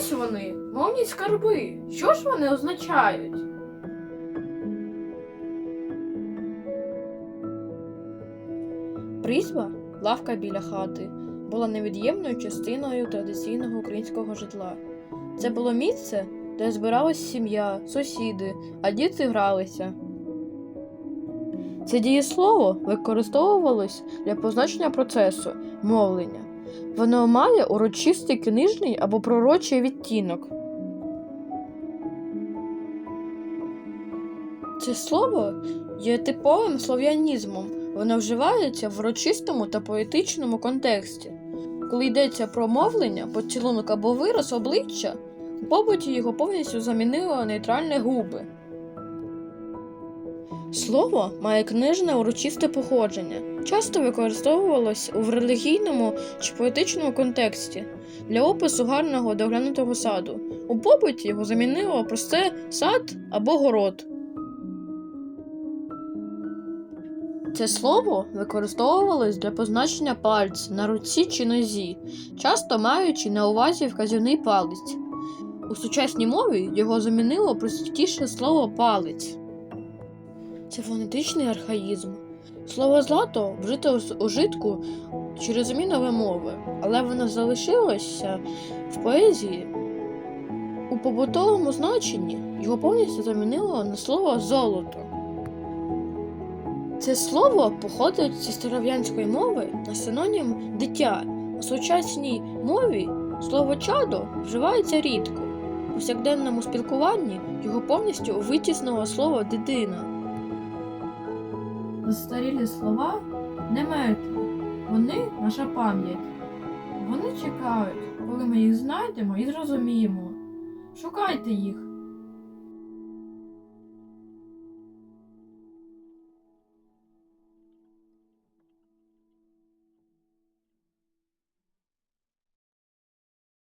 Ось вони, мовні скарби. Що ж вони означають? Призьба, лавка біля хати, була невід'ємною частиною традиційного українського житла. Це було місце, де збиралась сім'я, сусіди, а діти гралися. Це дієслово використовувалось для позначення процесу, мовлення. Воно має урочистий книжний або пророчий відтінок. Це слово є типовим слов'янізмом. Воно вживається в урочистому та поетичному контексті. Коли йдеться про мовлення, поцілунок або вираз обличчя, у побуті його повністю замінило нейтральне губи. Слово має книжне урочисте походження, часто використовувалось в релігійному чи поетичному контексті для опису гарного доглянутого саду. У побуті його замінило просте сад або город. Це слово використовувалось для позначення пальця на руці чи нозі, часто маючи на увазі вказівний палець. У сучасній мові його замінило простіше слово палець. Це фонетичний архаїзм. Слово злато вжито з ужитку через зміну вимови, але воно залишилося в поезії. У побутовому значенні його повністю замінило на слово золото. Це слово походить зі старов'янської мови на синонім дитя. У сучасній мові слово чадо вживається рідко. У повсякденному спілкуванні його повністю витіснило слово дитина. Застарілі слова не мертві. Вони наша пам'ять. Вони чекають, коли ми їх знайдемо і зрозуміємо. Шукайте їх,